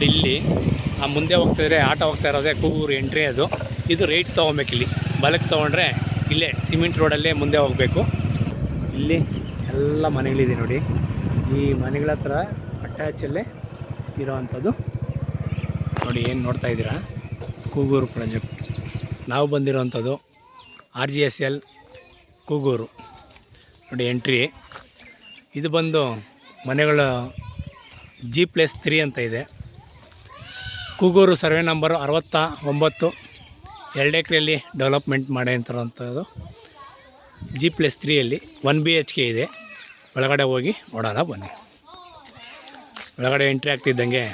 ನೋಡಿ ಇಲ್ಲಿ. ಆ ಮುಂದೆ ಹೋಗ್ತಿದ್ರೆ ಆಟೋ ಹೋಗ್ತಾ ಇರೋದೇ ಕೂಗೂರು ಎಂಟ್ರಿ ಅದು. ಇದು ರೈಟ್ ತೊಗೊಬೇಕು ಇಲ್ಲಿ. ಬಲಕ್ಕೆ ತೊಗೊಂಡ್ರೆ ಇಲ್ಲೇ ಸಿಮೆಂಟ್ ರೋಡಲ್ಲೇ ಮುಂದೆ ಹೋಗಬೇಕು. ಇಲ್ಲಿ ಎಲ್ಲ ಮನೆಗಳಿದೆ ನೋಡಿ. ಈ ಮನೆಗಳ ಹತ್ರ ಅಟ್ಯಾಚಲ್ಲೇ ಇರೋವಂಥದ್ದು. ನೋಡಿ ಏನು ನೋಡ್ತಾ ಇದ್ದೀರಾ? ಕೂಗೂರು ಪ್ರಾಜೆಕ್ಟ್ ನಾವು ಬಂದಿರೋವಂಥದ್ದು R G S L Kuguru. ನೋಡಿ ಎಂಟ್ರಿ ಇದು ಬಂದು ಮನೆಗಳ ಜಿ ಪ್ಲಸ್ ತ್ರೀ ಅಂತ ಇದೆ. ಕೂಗೂರು ಸರ್ವೆ ನಂಬರು ಅರವತ್ತ ಒಂಬತ್ತು. ಎರಡು ಎಕರೆಯಲ್ಲಿ ಡೆವಲಪ್ಮೆಂಟ್ ಮಾಡಿ ಅಂತಂಥದ್ದು ಜಿ ಪ್ಲಸ್ ತ್ರೀಯಲ್ಲಿ ಒನ್ ಬಿ ಎಚ್ ಕೆ ಇದೆ. ಒಳಗಡೆ ಹೋಗಿ ನೋಡೋಣ ಬನ್ನಿ. ಒಳಗಡೆ ಎಂಟ್ರಿ ಆಗ್ತಿದ್ದಂಗೆ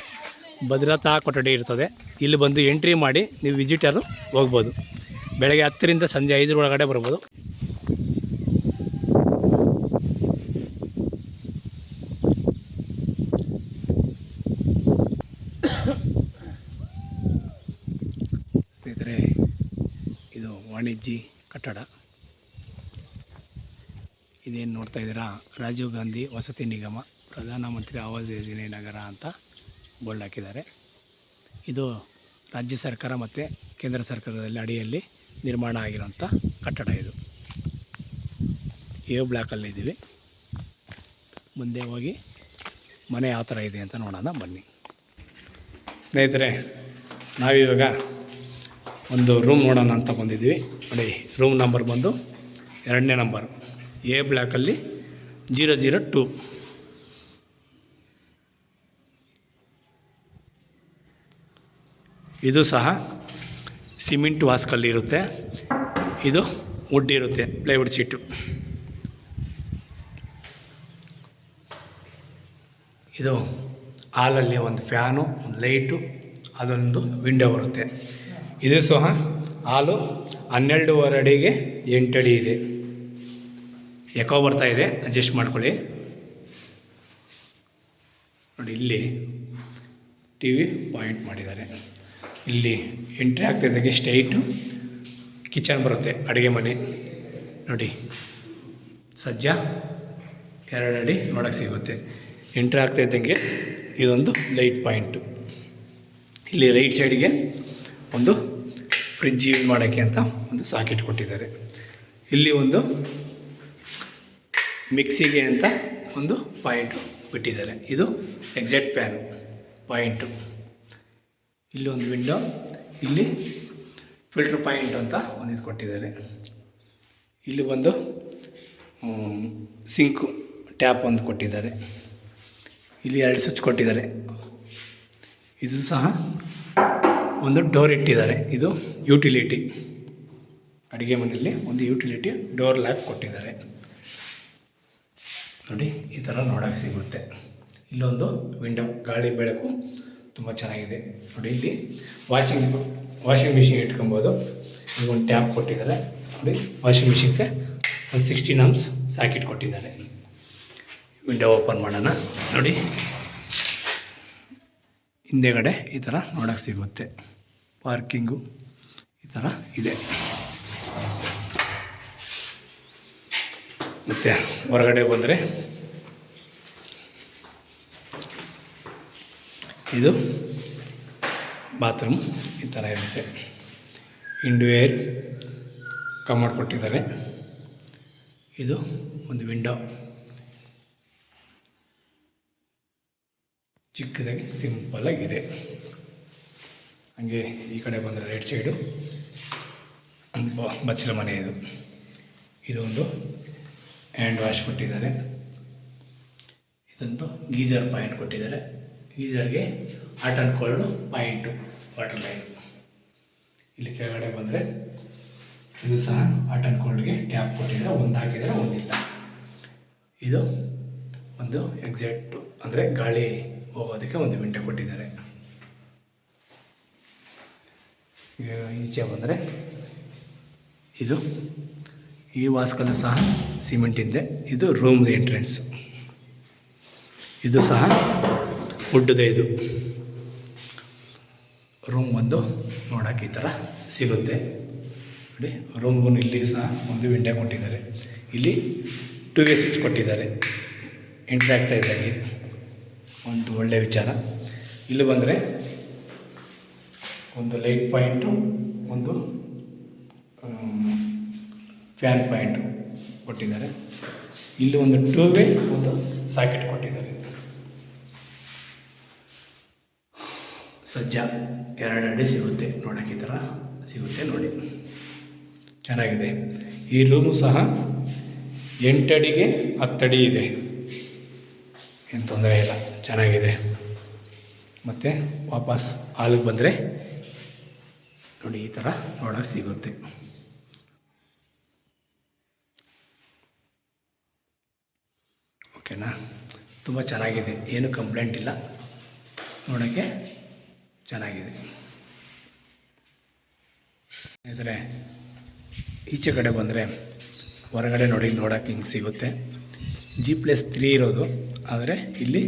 ಭದ್ರತಾ ಕೊಠಡಿ ಇರ್ತದೆ. ಇಲ್ಲಿ ಬಂದು ಎಂಟ್ರಿ ಮಾಡಿ ನೀವು ವಿಸಿಟರು ಹೋಗ್ಬೋದು. ಬೆಳಗ್ಗೆ ಹತ್ತರಿಂದ ಸಂಜೆ ಐದರ ಒಳಗಡೆ ಬರ್ಬೋದು ಸ್ನೇಹಿತರೆ ಇದು ವಾಣಿಜ್ಯ ಕಟ್ಟಡ. ಇದೇನು ನೋಡ್ತಾ ಇದ್ದೀರಾ? ರಾಜೀವ್ ಗಾಂಧಿ ವಸತಿ ನಿಗಮ ಪ್ರಧಾನಮಂತ್ರಿ ಆವಾಸ್ ಯೋಜನೆ ನಗರ ಅಂತ ಬೋಲ್ಡ್ ಹಾಕಿದ್ದಾರೆ. ಇದು ರಾಜ್ಯ ಸರ್ಕಾರ ಮತ್ತು ಕೇಂದ್ರ ಸರ್ಕಾರದಲ್ಲಿ ಅಡಿಯಲ್ಲಿ ನಿರ್ಮಾಣ ಆಗಿರೋಂಥ ಕಟ್ಟಡ ಇದು. ಎ ಬ್ಲಾಕಲ್ಲಿ ಇದ್ದೀವಿ. ಮುಂದೆ ಹೋಗಿ ಮನೆ ಯಾವ ಥರ ಇದೆ ಅಂತ ನೋಡೋಣ, ಬನ್ನಿ. ಸ್ನೇಹಿತರೆ, ನಾವಿವಾಗ ಒಂದು ರೂಮ್ ನೋಡೋಣ ಅಂತ ಬಂದಿದ್ದೀವಿ. ನೋಡಿ ರೂಮ್ ನಂಬರ್ ಬಂದು ಎರಡನೇ ನಂಬರ್ ಎ ಬ್ಲ್ಯಾಕಲ್ಲಿ ಜೀರೋ ಜೀರೋ ಟು ಇದು ಸಹ ಸಿಮೆಂಟ್ ವಾಸ್ಕಲ್ಲಿ ಇರುತ್ತೆ. ಇದು ವುಡ್ ಇರುತ್ತೆ ಪ್ಲೈವುಡ್ ಸೀಟು ಇದು ಹಾಲಲ್ಲಿ ಒಂದು ಫ್ಯಾನು ಒಂದು ಲೈಟು ಅದೊಂದು ವಿಂಡೋ ಬರುತ್ತೆ. ಇದು ಸಹ? ಹಾಲು ಹನ್ನೆರಡೂವರೆ ಅಡಿಗೆ ಎಂಟು ಅಡಿ ಇದೆ. ಯಾಕೋ ಬರ್ತಾ ಇದೆ? ಅಡ್ಜಸ್ಟ್ ಮಾಡ್ಕೊಳ್ಳಿ. ನೋಡಿ, ಇಲ್ಲಿ ಟಿ ವಿ ಪಾಯಿಂಟ್ ಮಾಡಿದ್ದಾರೆ. ಇಲ್ಲಿ ಎಂಟ್ರಿ ಆಗ್ತಿದ್ದಾಗೆ ಸ್ಟೈಟು ಕಿಚನ್ ಬರುತ್ತೆ, ಅಡುಗೆ ಮನೆ. ನೋಡಿ, ಸಜ್ಜ ಎರಡು ಅಡಿ ನೋಡೋಕ್ಕೆ ಸಿಗುತ್ತೆ. ಎಂಟ್ರಿ ಆಗ್ತಾ ಇದ್ದಂಗೆ ಇದೊಂದು ಲೈಟ್ ಪಾಯಿಂಟು ಇಲ್ಲಿ ರೈಟ್ ಸೈಡಿಗೆ ಒಂದು ಫ್ರಿಜ್ ಯೂಸ್ ಮಾಡೋಕ್ಕೆ ಅಂತ ಒಂದು ಸಾಕೆಟ್ ಕೊಟ್ಟಿದ್ದಾರೆ. ಇಲ್ಲಿ ಒಂದು ಮಿಕ್ಸಿಗೆ ಅಂತ ಒಂದು ಪಾಯಿಂಟು ಬಿಟ್ಟಿದ್ದಾರೆ. ಇದು ಎಕ್ಸಾಕ್ಟ್ ಪ್ಯಾನ್ ಪಾಯಿಂಟು ಇಲ್ಲಿ ಒಂದು ವಿಂಡೋ ಇಲ್ಲಿ ಫಿಲ್ಟರ್ ಪಾಯಿಂಟ್ ಅಂತ ಒಂದು ಇದು ಕೊಟ್ಟಿದ್ದಾರೆ. ಇಲ್ಲಿ ಒಂದು ಸಿಂಕು ಟ್ಯಾಪ್ ಒಂದು ಕೊಟ್ಟಿದ್ದಾರೆ. ಇಲ್ಲಿ ಎರಡು ಸ್ವಿಚ್ ಕೊಟ್ಟಿದ್ದಾರೆ. ಇದು ಸಹ ಒಂದು ಡೋರ್ ಇಟ್ಟಿದ್ದಾರೆ. ಇದು ಯುಟಿಲಿಟಿ ಅಡುಗೆ ಮನೆಯಲ್ಲಿ ಒಂದು ಯುಟಿಲಿಟಿ ಡೋರ್ ಲ್ಯಾಕ್ ಕೊಟ್ಟಿದ್ದಾರೆ. ನೋಡಿ, ಈ ಥರ ನೋಡೋಕ್ಕೆ ಸಿಗುತ್ತೆ. ಇಲ್ಲೊಂದು ವಿಂಡೋ ಗಾಳಿ ಬೆಳಕು ತುಂಬ ಚೆನ್ನಾಗಿದೆ. ನೋಡಿ, ಇಲ್ಲಿ ವಾಷಿಂಗ್ ವಾಷಿಂಗ್ ಮಿಷಿನ್ ಇಟ್ಕೊಬೋದು. ಇಲ್ಲಿ ಒಂದು ಟ್ಯಾಪ್ ಕೊಟ್ಟಿದ್ದಾರೆ. ನೋಡಿ ವಾಷಿಂಗ್ ಮಿಷಿನ್ಗೆ ಒಂದು ಸಿಕ್ಸ್ಟೀನ್ ಆಮ್ಸ್ ಸಾಕೆಟ್ ಕೊಟ್ಟಿದ್ದಾರೆ. ವಿಂಡೋ ಓಪನ್ ಮಾಡೋಣ. ನೋಡಿ, ಹಿಂದೆಗಡೆ ಈ ಥರ ನೋಡೋಕ್ಕೆ ಸಿಗುತ್ತೆ. ಪಾರ್ಕಿಂಗು. ಈ ಥರ ಇದೆ. ಮತ್ತು ಹೊರಗಡೆ ಬಂದರೆ ಇದು ಬಾತ್ರೂಮ್ ಈ ಥರ ಇರುತ್ತೆ. ಇಂಡ್ವೇರ್ ಕಮಾಡ್ ಕೊಟ್ಟಿದ್ದಾರೆ. ಇದು ಒಂದು ವಿಂಡೋ. ಚಿಕ್ಕದಾಗಿ ಸಿಂಪಲ್ಲಾಗಿದೆ ಹಾಗೆ ಈ ಕಡೆ ಬಂದರೆ ರೈಟ್ ಸೈಡು ಬಚ್ಚಲ ಮನೆ ಇದು. ಇದೊಂದು ಹ್ಯಾಂಡ್ ವಾಶ್ ಕೊಟ್ಟಿದ್ದಾರೆ. ಇದೊಂದು ಗೀಜರ್ ಪಾಯಿಂಟ್ ಕೊಟ್ಟಿದ್ದಾರೆ. ಗೀಜರ್ಗೆ hot and cold point water line ಇಲ್ಲಿ ಕೆಳಗಡೆ ಬಂದರೆ ಇದು ಸಹ ಹಾಟ್ ಆ್ಯಂಡ್ ಕೋಲ್ಡ್ಗೆ ಟ್ಯಾಪ್ ಕೊಟ್ಟಿದ್ದಾರೆ. ಒಂದು ಹಾಕಿದರೆ ಒಂದಿಲ್ಲ. ಇದು ಒಂದು ಎಕ್ಸಾಕ್ಟು ಅಂದರೆ ಗಾಳಿ ಹೋಗೋದಕ್ಕೆ ಒಂದು ವಿಂಡೋ ಕೊಟ್ಟಿದ್ದಾರೆ ಈಗ ಈಚೆ ಬಂದರೆ ಇದು, ಈ ವಾಸ್ಕಲ್ಲು ಸಹ ಸಿಮೆಂಟಿಂದೆ ಇದು ರೂಮ್ ಎಂಟ್ರೆನ್ಸ್ ಇದು ಸಹ ವುಡ್ಡದೆ ಇದು. ರೂಮ್ ಒಂದು ನೋಡೋಕೆ ಈ ಥರ ಸಿಗುತ್ತೆ. ನೋಡಿ ರೂಮ್ಗೂ ಇಲ್ಲಿ ಸಹ ಒಂದು ವಿಂಡೋ ಕೊಟ್ಟಿದ್ದಾರೆ. ಇಲ್ಲಿ ಟು ವೇ ಸ್ವಿಚ್ ಕೊಟ್ಟಿದ್ದಾರೆ. ಇಂಟ್ರಾಕ್ಟ್ ಇದ್ದಾಗಿ ಒಂದು ಒಳ್ಳೆಯ ವಿಚಾರ. ಇಲ್ಲಿ ಬಂದರೆ ಒಂದು ಲೈಟ್ ಪಾಯಿಂಟು ಒಂದು ಫ್ಯಾನ್ ಪಾಯಿಂಟು ಕೊಟ್ಟಿದ್ದಾರೆ. ಇಲ್ಲಿ ಒಂದು ಟ್ಯೂಬೆ ಒಂದು ಸಾಕೆಟ್ ಕೊಟ್ಟಿದ್ದಾರೆ. ಸಜ್ಜ ಎರಡು ಅಡಿ ಸಿಗುತ್ತೆ ನೋಡೋಕ್ಕೆ ಈ ಥರ ಸಿಗುತ್ತೆ ನೋಡಿ. ಚೆನ್ನಾಗಿದೆ. ಈ ರೂಮು ಸಹ ಎಂಟಡಿಗೆ ಹತ್ತಡಿ ಇದೆ. ಏನು ತೊಂದರೆ ಇಲ್ಲ. ಚೆನ್ನಾಗಿದೆ. ಮತ್ತು ವಾಪಸ್ ಹಾಲಿಗೆ ಬಂದರೆ ನೋಡಿ, ಈ ಥರ ನೋಡೋಕೆ ಸಿಗುತ್ತೆ. ಓಕೆನಾ? ತುಂಬ ಚೆನ್ನಾಗಿದೆ. ಏನು ಕಂಪ್ಲೇಂಟ್ ಇಲ್ಲ. ನೋಡೋಕ್ಕೆ ಚೆನ್ನಾಗಿದೆ. ಆದರೆ ಈಚೆ ಕಡೆ ಬಂದರೆ ಹೊರಗಡೆ ನೋಡಿ ನೋಡೋಕ್ಕೆ ಹಿಂಗೆ ಸಿಗುತ್ತೆ. ಜಿ ಪ್ಲಸ್ ತ್ರೀ ಇರೋದು. ಆದರೆ ಇಲ್ಲಿ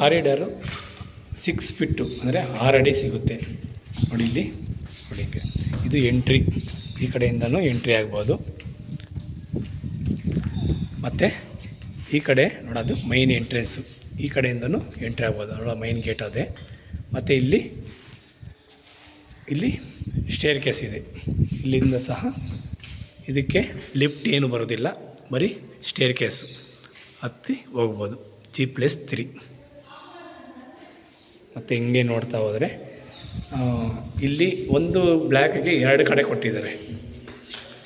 ಕಾರಿಡಾರು ಸಿಕ್ಸ್ ಫಿಟ್ಟು ಅಂದರೆ ಆರು ಅಡಿ ಸಿಗುತ್ತೆ. ನೋಡಿ ಇಲ್ಲಿ. ಹೊಡಿಕೆ ಇದು ಎಂಟ್ರಿ ಈ ಕಡೆಯಿಂದನೂ ಎಂಟ್ರಿ ಆಗ್ಬೋದು. ಮತ್ತು ಈ ಕಡೆ ನೋಡೋದು ಮೈನ್ ಎಂಟ್ರೆನ್ಸು ಈ ಕಡೆಯಿಂದನೂ ಎಂಟ್ರಿ ಆಗ್ಬೋದು. ನೋಡೋ ಮೈನ್ ಗೇಟ್ ಅದೇ. ಮತ್ತು ಇಲ್ಲಿ ಇಲ್ಲಿ ಸ್ಟೇರ್ ಕೇಸ್ ಇದೆ. ಇಲ್ಲಿಂದ ಸಹ ಇದಕ್ಕೆ ಲಿಫ್ಟ್ ಏನು ಬರೋದಿಲ್ಲ ಬರೀ ಸ್ಟೇರ್ ಕೇಸ್ ಹತ್ತಿ ಹೋಗ್ಬೋದು. ಜಿ ಪ್ಲಸ್ ತ್ರೀ ಮತ್ತು ಹಿಂಗೆ ನೋಡ್ತಾ ಹೋದರೆ ಇಲ್ಲಿ ಒಂದು ಬ್ಲ್ಯಾಕ್ಗೆ ಎರಡು ಕಡೆ ಕೊಟ್ಟಿದ್ದಾರೆ.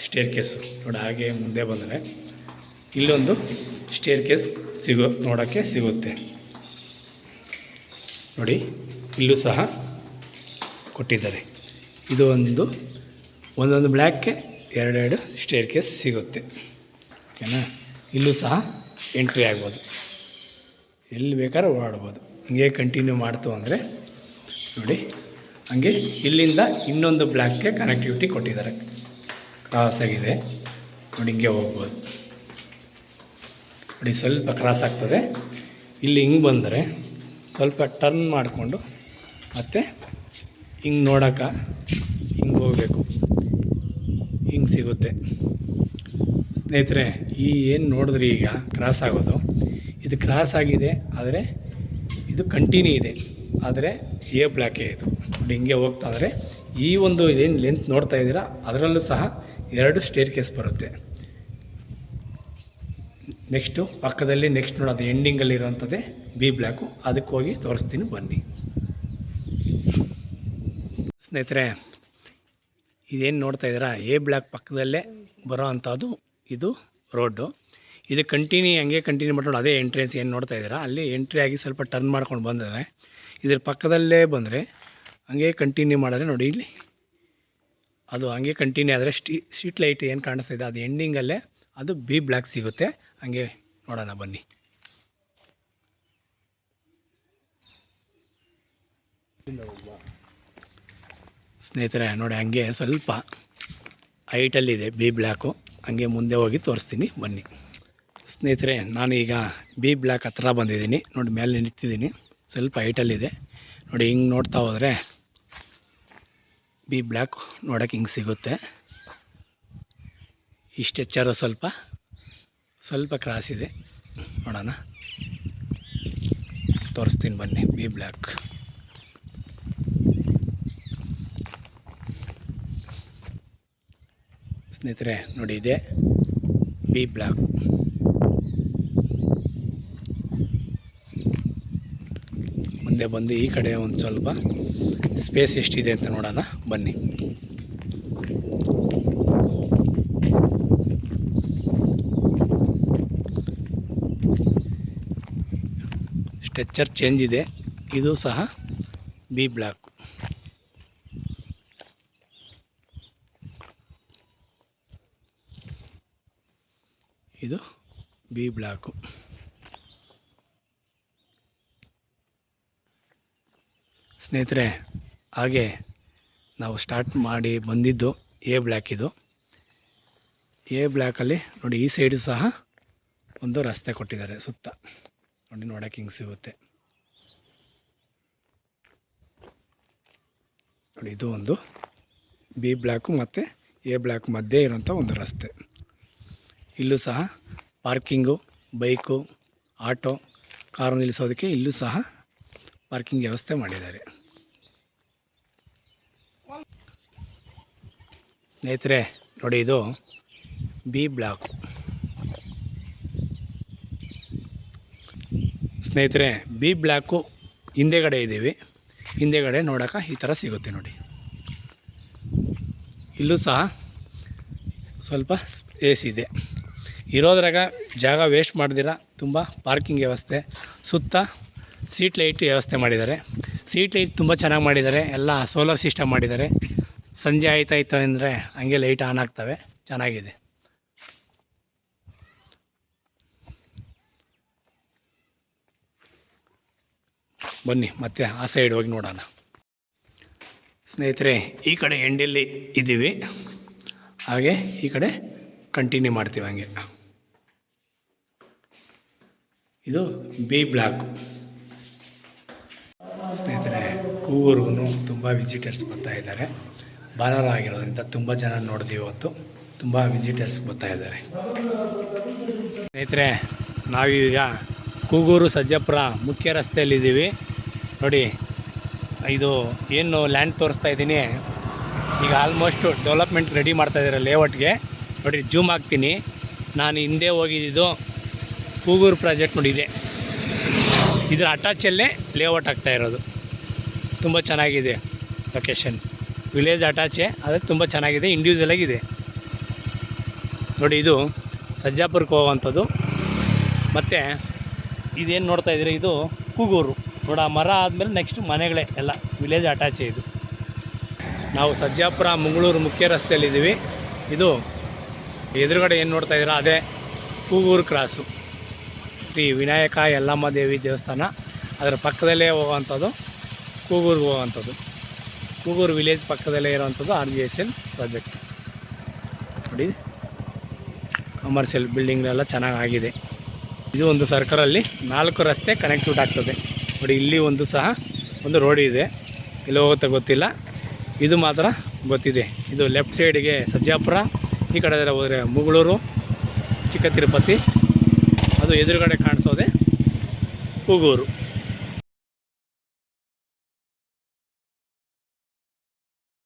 ಸ್ಟೇರ್ ಕೇಸು ನೋಡಿ ಹಾಗೆ ಮುಂದೆ ಬಂದರೆ. ಇಲ್ಲೊಂದು ಸ್ಟೇರ್ ಕೇಸ್ ಸಿಗೋ ನೋಡೋಕ್ಕೆ ಸಿಗುತ್ತೆ. ನೋಡಿ, ಇಲ್ಲೂ ಸಹ ಕೊಟ್ಟಿದ್ದಾರೆ. ಇದು ಒಂದು, ಒಂದೊಂದು ಬ್ಲ್ಯಾಕ್ಗೆ ಎರಡೆರಡು ಸ್ಟೇರ್ ಕೇಸ್ ಸಿಗುತ್ತೆ. ಓಕೆನಾ? ಇಲ್ಲೂ ಸಹ ಎಂಟ್ರಿ ಆಗ್ಬೋದು. ಎಲ್ಲಿ ಬೇಕಾದ್ರೂ ಓಡಾಡ್ಬೋದು. ಹಿಂಗೆ ಕಂಟಿನ್ಯೂ ಮಾಡ್ತು ಅಂದರೆ, ನೋಡಿ ಹಂಗೆ ಇಲ್ಲಿಂದ ಇನ್ನೊಂದು ಬ್ಲ್ಯಾಕ್ಗೆ ಕನೆಕ್ಟಿವಿಟಿ ಕೊಟ್ಟಿದ್ದಾರೆ. ಕ್ರಾಸ್ ಆಗಿದೆ. ನೋಡಿ ಹಿಂಗೆ ಹೋಗ್ಬೋದು. ನೋಡಿ ಸ್ವಲ್ಪ ಕ್ರಾಸ್ ಆಗ್ತದೆ. ಇಲ್ಲಿ ಹಿಂಗೆ ಬಂದರೆ ಸ್ವಲ್ಪ ಟರ್ನ್ ಮಾಡಿಕೊಂಡು ಮತ್ತು ಹಿಂಗೆ ನೋಡೋಕೆ ಹಿಂಗೆ ಹೋಗಬೇಕು. ಹಿಂಗೆ ಸಿಗುತ್ತೆ. ಸ್ನೇಹಿತರೆ, ಈ ಏನು ನೋಡಿದ್ರಿ ಈಗ ಕ್ರಾಸ್ ಆಗೋದು? ಇದು ಕ್ರಾಸ್ ಆಗಿದೆ, ಆದರೆ ಇದು ಕಂಟಿನ್ಯೂ ಇದೆ. ಆದರೆ ಎ ಬ್ಲ್ಯಾಕೇ ಇದು. ನೋಡಿ ಹಿಂಗೆ ಈ ಒಂದು ಏನು ಲೆಂತ್ ನೋಡ್ತಾ ಇದ್ದೀರಾ, ಅದರಲ್ಲೂ ಸಹ ಎರಡು ಸ್ಟೇರ್ ಕೇಸ್ ಬರುತ್ತೆ. ನೆಕ್ಸ್ಟು ಪಕ್ಕದಲ್ಲಿ ನೆಕ್ಸ್ಟ್ ನೋಡೋದು ಎಂಡಿಂಗಲ್ಲಿ ಇರೋವಂಥದ್ದೇ ಬಿ ಬ್ಲ್ಯಾಕು ಅದಕ್ಕೆ ಹೋಗಿ ತೋರಿಸ್ತೀನಿ, ಬನ್ನಿ. ಸ್ನೇಹಿತರೆ, ಇದೇನು ನೋಡ್ತಾ ಇದ್ದೀರಾ ಎ ಬ್ಲ್ಯಾಕ್ ಪಕ್ಕದಲ್ಲೇ ಬರೋ ಅಂಥದ್ದು ಇದು ರೋಡು ಇದು ಕಂಟಿನ್ಯೂ ಹಂಗೆ ಕಂಟಿನ್ಯೂ ಮಾಡ್ಕೊಂಡು ಅದೇ ಎಂಟ್ರೆನ್ಸ್ ಏನು ನೋಡ್ತಾ ಇದ್ದೀರಾ, ಅಲ್ಲಿ ಎಂಟ್ರಿ ಆಗಿ ಸ್ವಲ್ಪ ಟರ್ನ್ ಮಾಡ್ಕೊಂಡು ಬಂದರೆ, ಇದ್ರ ಪಕ್ಕದಲ್ಲೇ ಬಂದರೆ ಹಂಗೆ ಕಂಟಿನ್ಯೂ ಮಾಡಿದ್ರೆ ನೋಡಿ ಇಲ್ಲಿ. ಅದು ಹಂಗೆ ಕಂಟಿನ್ಯೂ ಆದರೆ ಸ್ಟೀ ಸ್ಟ್ರೀಟ್ ಲೈಟ್ ಏನು ಕಾಣಿಸ್ತಾ ಇದೆ, ಅದು ಎಂಡಿಂಗಲ್ಲೇ ಅದು ಬಿ ಬ್ಲ್ಯಾಕ್ ಸಿಗುತ್ತೆ. ಹಂಗೆ ನೋಡೋಣ ಬನ್ನಿ. ಸ್ನೇಹಿತರೆ, ನೋಡಿ ಹಂಗೆ ಸ್ವಲ್ಪ ಹೈಟಲ್ಲಿದೆ ಬಿ ಬ್ಲ್ಯಾಕು ಹಂಗೆ ಮುಂದೆ ಹೋಗಿ ತೋರಿಸ್ತೀನಿ, ಬನ್ನಿ. ಸ್ನೇಹಿತರೆ, ನಾನು ಈಗ ಬಿ ಬ್ಲ್ಯಾಕ್ ಹತ್ರ ಬಂದಿದ್ದೀನಿ. ನೋಡಿ, ಮೇಲೆ ನಿಂತಿದ್ದೀನಿ. ಸ್ವಲ್ಪ ಹೈಟಲ್ಲಿದೆ ನೋಡಿ, ಹಿಂಗೆ ನೋಡ್ತಾ ಹೋದರೆ ಬಿ ಬ್ಲ್ಯಾಕ್ ನೋಡೋಕೆ ಹಿಂಗೆ ಸಿಗುತ್ತೆ. ಇಷ್ಟು ಎಚ್ಚರ ಸ್ವಲ್ಪ ಸ್ವಲ್ಪ ಕ್ರಾಸ್ ಇದೆ. ನೋಡೋಣ. ತೋರಿಸ್ತೀನಿ ಬನ್ನಿ, ಬಿ ಬ್ಲ್ಯಾಕ್. ಸ್ನೇಹಿತರೆ, ನೋಡಿ ಇದೆ, ಬಿ ಬ್ಲ್ಯಾಕ್. ಮುಂದೆ ಬಂದು ಈ ಕಡೆ ಒಂದು ಸ್ವಲ್ಪ ಸ್ಪೇಸ್ ಎಷ್ಟಿದೆ ಅಂತ ನೋಡೋಣ. ಬನ್ನಿ. ಸ್ಟ್ರೆಚ್ಚರ್ ಚೇಂಜ್ ಇದೆ. ಇದು ಸಹ ಬಿ ಬ್ಲಾಕ್. ಇದು ಬಿ ಬ್ಲ್ಯಾಕು ಸ್ನೇಹಿತರೆ ಹಾಗೆ ನಾವು ಸ್ಟಾರ್ಟ್ ಮಾಡಿ ಬಂದಿದ್ದು ಎ ಬ್ಲ್ಯಾಕ್ ಇದು. ಎ ಬ್ಲ್ಯಾಕಲ್ಲಿ ನೋಡಿ ಈ ಸೈಡು ಸಹ ಒಂದು ರಸ್ತೆ ಕೊಟ್ಟಿದ್ದಾರೆ ಸುತ್ತ. ನೋಡಿ ನೋಡೋಕೆ ಹಿಂಗೆ ಸಿಗುತ್ತೆ. ನೋಡಿ ಇದು ಒಂದು ಬಿ ಬ್ಲ್ಯಾಕು ಮತ್ತು ಎ ಬ್ಲ್ಯಾಕ್ ಮಧ್ಯೆ ಇರೋಂಥ ಒಂದು ರಸ್ತೆ. ಇಲ್ಲೂ ಸಹ ಪಾರ್ಕಿಂಗು ಬೈಕು ಆಟೋ ಕಾರು ನಿಲ್ಲಿಸೋದಕ್ಕೆ ಇಲ್ಲೂ ಸಹ ಪಾರ್ಕಿಂಗ್ ವ್ಯವಸ್ಥೆ ಮಾಡಿದ್ದಾರೆ. ಸ್ನೇಹಿತರೆ, ನೋಡಿ ಇದು ಬಿ ಬ್ಲಾಕ್. ಸ್ನೇಹಿತರೆ, ಬಿ ಬ್ಲ್ಯಾಕು ಹಿಂದೆಗಡೆ ಇದ್ದೀವಿ. ಹಿಂದೆಗಡೆ ನೋಡೋಕೆ ಈ ಥರ ಸಿಗುತ್ತೆ ನೋಡಿ. ಇಲ್ಲೂ ಸಹ ಸ್ವಲ್ಪ ಸ್ಪೇಸ್ ಇದೆ. ಇರೋದ್ರಾಗ ಜಾಗ ವೇಸ್ಟ್ ಮಾಡ್ದಿರ, ತುಂಬ ಪಾರ್ಕಿಂಗ್ ವ್ಯವಸ್ಥೆ, ಸುತ್ತ ಸೀಟ್ ಲೈಟ್ ವ್ಯವಸ್ಥೆ ಮಾಡಿದ್ದಾರೆ. ಸೀಟ್ ಲೈಟ್ ತುಂಬ ಚೆನ್ನಾಗಿ ಮಾಡಿದ್ದಾರೆ, ಎಲ್ಲ ಸೋಲಾರ್ ಸಿಸ್ಟಮ್ ಮಾಡಿದ್ದಾರೆ. ಸಂಜೆ ಆಯ್ತಾಯ್ತು ಅಂದರೆ ಹಂಗೆ ಲೈಟ್ ಆನ್ ಆಗ್ತವೆ. ಚೆನ್ನಾಗಿದೆ. ಬನ್ನಿ, ಮತ್ತೆ ಆ ಸೈಡ್ ಹೋಗಿ ನೋಡೋಣ. ಸ್ನೇಹಿತರೆ, ಈ ಕಡೆ ಎಂಡಲ್ಲಿ ಇದ್ದೀವಿ. ಹಾಗೆ ಈ ಕಡೆ ಕಂಟಿನ್ಯೂ ಮಾಡ್ತೀವಿ ಹಂಗೆ. ಇದು ಬಿ ಬ್ಲಾಕ್ ಸ್ನೇಹಿತರೆ ಕೂಗೂರ್ಗು ತುಂಬ ವಿಸಿಟರ್ಸ್ ಬರ್ತಾ ಇದ್ದಾರೆ. ಭಾನುವಾರ ಆಗಿರೋದ್ರಿಂದ ತುಂಬ ಜನ ನೋಡ್ತೀವಿ ಇವತ್ತು. ತುಂಬ ವಿಸಿಟರ್ಸ್ ಬರ್ತಾ ಇದ್ದಾರೆ. ಸ್ನೇಹಿತರೆ, ನಾವೀಗ ಕೂಗೂರು ಸಜ್ಜಪುರ ಮುಖ್ಯ ರಸ್ತೆಯಲ್ಲಿದ್ದೀವಿ. ನೋಡಿ, ಇದು ಏನು ಲ್ಯಾಂಡ್ ತೋರಿಸ್ತಾ ಇದ್ದೀನಿ. ಈಗ ಆಲ್ಮೋಸ್ಟ್ ಡೆವಲಪ್ಮೆಂಟ್ ರೆಡಿ ಮಾಡ್ತಾ ಇದ್ದಾರೆ ಲೇಔಟ್ಗೆ ನೋಡಿ ಜೂಮ್ ಹಾಕ್ತೀನಿ. ನಾನು ಹಿಂದೆ ಹೋಗಿದ್ದು ಕೂಗೂರು ಪ್ರಾಜೆಕ್ಟ್ ನೋಡಿದೆ ಇದ್ರ ಅಟ್ಯಾಚಲ್ಲೇ ಲೇಔಟ್ ಆಗ್ತಾ ಇರೋದು. ತುಂಬ ಚೆನ್ನಾಗಿದೆ ಲೊಕೇಶನ್ ವಿಲೇಜ್ ಅಟ್ಯಾಚೆ ಆದರೆ ತುಂಬ ಚೆನ್ನಾಗಿದೆ ಇಂಡಿವಿಜುವಲ್ ಆಗಿದೆ. ನೋಡಿ ಇದು ಸಜ್ಜಾಪುರಕ್ಕೆ ಹೋಗುವಂಥದ್ದು. ಮತ್ತು ಇದೇನು ನೋಡ್ತಾ ಇದ್ದೀರಿ, ಇದು ಕೂಗೂರು. ನೋಡ ಮರ ಆದಮೇಲೆ ನೆಕ್ಸ್ಟ್ ಮನೆಗಳೇ ಎಲ್ಲ, ವಿಲೇಜ್ ಅಟ್ಯಾಚೆ ಇದು. ನಾವು ಸಜ್ಜಾಪುರ, ಮಂಗಳೂರು ಮುಖ್ಯ ರಸ್ತೆಯಲ್ಲಿದ್ದೀವಿ. ಇದು ಎದುರುಗಡೆ ಏನು ನೋಡ್ತಾ ಇದ್ದೀರಾ, ಅದೇ ಕೂಗೂರು ಕ್ರಾಸು ಶ್ರೀ ವಿನಾಯಕ ಯಲ್ಲಮ್ಮ ದೇವಿ ದೇವಸ್ಥಾನ. ಅದರ ಪಕ್ಕದಲ್ಲೇ ಹೋಗುವಂಥದ್ದು, ಕೂಗೂರಿಗೆ ಹೋಗುವಂಥದ್ದು. ಕೂಗೂರು ವಿಲೇಜ್ ಪಕ್ಕದಲ್ಲೇ ಇರುವಂಥದ್ದು R G S L project. ನೋಡಿ ಕಮರ್ಷಿಯಲ್ ಬಿಲ್ಡಿಂಗ್ನೆಲ್ಲ ಚೆನ್ನಾಗಿ ಆಗಿದೆ ಇದು ಒಂದು ಸರ್ಕಲಲ್ಲಿ ನಾಲ್ಕು ರಸ್ತೆ ಕನೆಕ್ಟಿವಿಟ್ ಆಗ್ತದೆ. ನೋಡಿ, ಇಲ್ಲಿ ಒಂದು ಸಹ ಒಂದು ರೋಡ್ ಇದೆ. ಇಲ್ಲಿ ಹೋಗುತ್ತೆ ಗೊತ್ತಿಲ್ಲ. ಇದು ಮಾತ್ರ ಗೊತ್ತಿದೆ. ಇದು ಲೆಫ್ಟ್ ಸೈಡಿಗೆ ಸಜ್ಜಾಪುರ, ಈ ಕಡೆ ಹೋದರೆ ಮುಗಳೂರು ಚಿಕ್ಕ ತಿರುಪತಿ ಅದು ಎದುರುಗಡೆ ಕಾಣಿಸೋದೆ ಕೂಗೂರು.